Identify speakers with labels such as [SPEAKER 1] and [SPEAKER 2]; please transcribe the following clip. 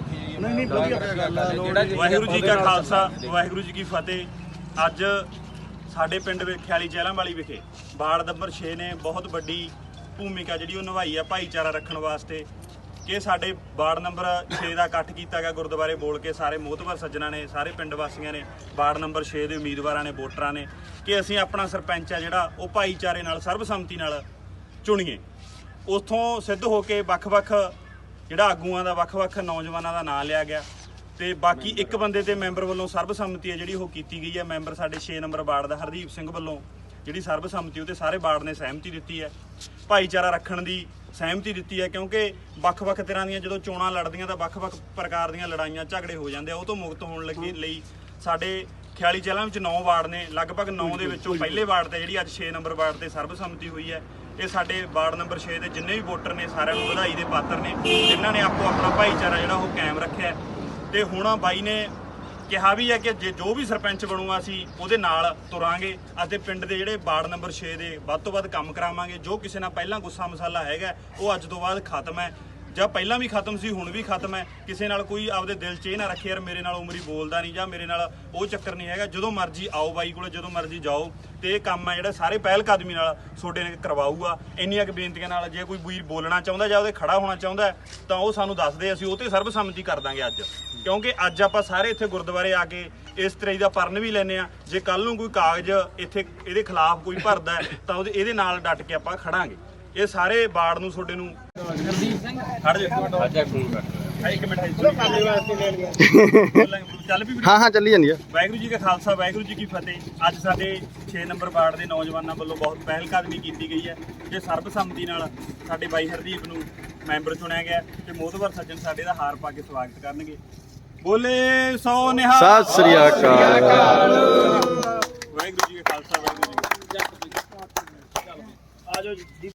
[SPEAKER 1] ਨਹੀਂ ਨਹੀਂ ਵਧੀਆ ਗੱਲ ਆ
[SPEAKER 2] ਵਾਹਿਗੁਰੂ ਜੀ ਕਾ ਖਾਲਸਾ ਵਾਹਿਗੁਰੂ ਜੀ ਕੀ ਫਤਿਹ। ਅੱਜ ਸਾਡੇ ਪਿੰਡ ਖਿਆਲੀ ਚਹਿਲਾਂ ਵਾਲੀ ਵਿਖੇ ਬਾੜ ਨੰਬਰ 6 ਨੇ ਬਹੁਤ ਵੱਡੀ ਭੂਮਿਕਾ ਜਿਹੜੀ ਉਹ ਨਿਭਾਈ ਆ ਭਾਈਚਾਰਾ ਰੱਖਣ ਵਾਸਤੇ ਕਿ ਸਾਡੇ ਵਾਰਡ ਨੰਬਰ 6 ਦਾ ਇਕੱਠ ਕੀਤਾ ਗਿਆ ਗੁਰਦੁਆਰੇ ਬੋਲ ਕੇ ਸਾਰੇ ਮੋਹਤਵਰ ਸੱਜਣਾ ਨੇ ਸਾਰੇ ਪਿੰਡ ਵਾਸੀਆਂ ਨੇ ਵਾਰਡ ਨੰਬਰ 6 ਦੇ ਉਮੀਦਵਾਰਾਂ ਨੇ ਵੋਟਰਾਂ ਨੇ ਕਿ ਅਸੀਂ ਆਪਣਾ ਸਰਪੰਚ ਆ ਜਿਹੜਾ ਉਹ ਭਾਈਚਾਰੇ ਨਾਲ ਸਰਬਸੰਮਤੀ ਨਾਲ ਚੁਣੀਏ। ਉਥੋਂ ਸਿੱਧ ਹੋ ਕੇ ਵੱਖ-ਵੱਖ ਜਿਹੜਾ ਆਗੂਆਂ ਦਾ ਵੱਖ-ਵੱਖ ਨੌਜਵਾਨਾਂ ਦਾ ਨਾਂ ਲਿਆ ਗਿਆ। ਤੇ ਬਾਕੀ ਇੱਕ ਬੰਦੇ ਤੇ ਮੈਂਬਰ ਵੱਲੋਂ ਸਰਬਸੰਮਤੀ ਹੈ ਜਿਹੜੀ ਉਹ ਕੀਤੀ ਗਈ ਹੈ। ਮੈਂਬਰ ਸਾਡੇ 6 ਨੰਬਰ ਵਾਰਡ ਦਾ ਹਰਦੀਪ ਸਿੰਘ ਵੱਲੋਂ ਜਿਹੜੀ ਸਰਬਸੰਮਤੀ, ਉਹ ਸਾਰੇ ਵਾਰਡ ਨੇ ਸਹਿਮਤੀ ਦਿੱਤੀ ਹੈ। ਭਾਈਚਾਰਾ ਰੱਖਣ ਦੀ ਸਹਿਮਤੀ ਦਿੱਤੀ ਹੈ, ਕਿਉਂਕਿ ਵੱਖ-ਵੱਖ ਤਰ੍ਹਾਂ ਦੀਆਂ ਜਦੋਂ ਚੋਣਾਂ ਲੜਦੀਆਂ ਤਾਂ ਵੱਖ-ਵੱਖ ਪ੍ਰਕਾਰ ਦੀਆਂ ਲੜਾਈਆਂ ਝਗੜੇ ਹੋ ਜਾਂਦੇ ਆ। ਉਹ ਤੋਂ ਮੁਕਤ ਹੋਣ ਲੱਗੇ ਲਈ ਸਾਡੇ ਖਿਆਲੀ ਜ਼ਿਲ੍ਹਾ ਵਿੱਚ 9 ਵਾਰਡ ਨੇ ਲਗਭਗ 9 ਦੇ ਵਿੱਚੋਂ ਪਹਿਲੇ ਵਾਰਡ ਤੇ ਜਿਹੜੀ ਅੱਜ 6 ਨੰਬਰ ਵਾਰਡ ਤੇ ਸਰਬਸੰਮਤੀ ਹੋਈ ਹੈ ਇਹ ਸਾਡੇ ਵਾਰਡ ਨੰਬਰ 6 ਦੇ ਜਿੰਨੇ ਵੀ ਵੋਟਰ ਨੇ ਸਾਰਿਆਂ ਨੂੰ ਵਧਾਈ ਦੇ ਪਾਤਰ ਨੇ ਜਿਨ੍ਹਾਂ ਨੇ ਆਪੋ ਆਪਣਾ ਭਾਈਚਾਰਾ ਜਿਹੜਾ ਉਹ ਕਾਇਮ ਰੱਖਿਆ। ਤੇ ਹੁਣ ਬਾਈ ਨੇ ਕਿਹਾ ਵੀ ਹੈ ਕਿ ਜੇ ਜੋ ਵੀ ਸਰਪੰਚ ਬਣੂਗਾ ਅਸੀਂ ਉਹਦੇ ਨਾਲ ਤੁਰਾਂਗੇ ਅਤੇ ਪਿੰਡ ਦੇ ਜਿਹੜੇ ਵਾਰਡ ਨੰਬਰ 6 ਦੇ ਵੱਧ ਤੋਂ ਵੱਧ ਕੰਮ ਕਰਾਵਾਂਗੇ ਜੋ ਕਿਸੇ ਨਾਲ ਪਹਿਲਾਂ ਗੁੱਸਾ ਮਸਾਲਾ ਹੈਗਾ ਉਹ ਅੱਜ ਤੋਂ ਬਾਅਦ ਖਤਮ ਹੈ ਜਾਂ ਪਹਿਲਾਂ ਵੀ ਖਤਮ ਸੀ, ਹੁਣ ਵੀ ਖਤਮ ਹੈ। ਕਿਸੇ ਨਾਲ ਕੋਈ ਆਪਦੇ ਦਿਲ 'ਚ ਇਹ ਨਾ ਰੱਖੇ, ਯਾਰ ਮੇਰੇ ਨਾਲ ਉਮਰੀ ਬੋਲਦਾ ਨਹੀਂ ਜਾਂ ਮੇਰੇ ਨਾਲ ਉਹ ਚੱਕਰ ਨਹੀਂ ਹੈਗਾ। ਜਦੋਂ ਮਰਜ਼ੀ ਆਓ ਬਾਈ ਕੋਲ, ਜਦੋਂ ਮਰਜ਼ੀ ਜਾਓ। ਤੇ ਇਹ ਕੰਮ ਹੈ ਜਿਹੜਾ ਸਾਰੇ ਪਹਿਲ ਕਦਮੀ ਨਾਲ ਤੁਹਾਡੇ ਨੇ ਕਰਵਾਊਗਾ। ਇੰਨੀਆਂ ਕੁ ਬੇਨਤੀਆਂ ਨਾਲ ਜੇ ਕੋਈ ਵੀਰ ਬੋਲਣਾ ਚਾਹੁੰਦਾ ਜਾਂ ਉਹਦੇ ਖੜਾ ਹੋਣਾ ਚਾਹੁੰਦਾ ਤਾਂ ਉਹ ਸਾਨੂੰ ਦੱਸਦੇ ਅਸੀਂ ਉਹ ਤੇ ਸਰਬਸੰਮਤੀ ਕਰ ਦਾਂਗੇ ਅੱਜ। ਕਿਉਂਕਿ ਅੱਜ ਆਪਾਂ ਸਾਰੇ ਇੱਥੇ ਗੁਰਦੁਆਰੇ ਆ ਕੇ ਇਸ ਤਰ੍ਹਾਂ ਦਾ ਪਰਨ ਵੀ ਲੈਨੇ ਆ ਜੇ ਕੱਲ ਨੂੰ ਕੋਈ ਕਾਗਜ਼ ਇੱਥੇ, ਇਹਦੇ ਖਿਲਾਫ ਕੋਈ ਭਰਦਾ ਤਾਂ ਉਹਦੇ ਇਹਦੇ ਨਾਲ ਡਟ ਕੇ ਆਪਾਂ ਖੜਾਂਗੇ। ਇਹ ਸਾਰੇ ਬਾੜ ਨੂੰ ਤੁਹਾਡੇ ਨੂੰ ਖੜ ਜਾ ਇੱਕ ਮਿੰਟ। ਚਲੋ ਕਾਲੇ ਵਾਸਤੇ ਲੈ ਲਿਆ ਚੱਲ ਵੀ
[SPEAKER 1] ਹਾਂ ਹਾਂ ਚੱਲੀ ਜਾਂਦੀ ਆ।
[SPEAKER 2] ਵਾਹਿਗੁਰੂ ਜੀ ਕਾ ਖਾਲਸਾ ਵਾਹਿਗੁਰੂ ਜੀ ਕੀ ਫਤਿਹ। ਅੱਜ ਸਾਡੇ 6 ਨੰਬਰ ਵਾਰਡ ਦੇ ਨੌਜਵਾਨਾਂ ਵੱਲੋਂ ਬਹੁਤ ਪਹਿਲ ਕਦਮੀ ਕੀਤੀ ਗਈ ਹੈ ਤੇ ਸਰਬਸੰਮਤੀ ਨਾਲ ਸਾਡੇ ਬਾਈ ਹਰਦੀਪ ਨੂੰ ਮੈਂਬਰ ਚੁਣਿਆ ਗਿਆ ਤੇ ਮੋਹਤਵਰ ਸੱਜਣ ਸਾਡੇ ਦਾ ਹਾਰ ਪਾ ਕੇ ਸਵਾਗਤ ਕਰਨਗੇ। ਬੋਲੇ ਸੋ ਨਿਹਾਲ।
[SPEAKER 1] ਸਤਿ ਸ੍ਰੀ ਅਕਾਲ।
[SPEAKER 2] ਵਾਹਿਗੁਰੂ ਜੀ ਕਾ ਖਾਲਸਾ ਵਾਹਿਗੁਰੂ ਜੀ ਆਜੋ ਜੀ।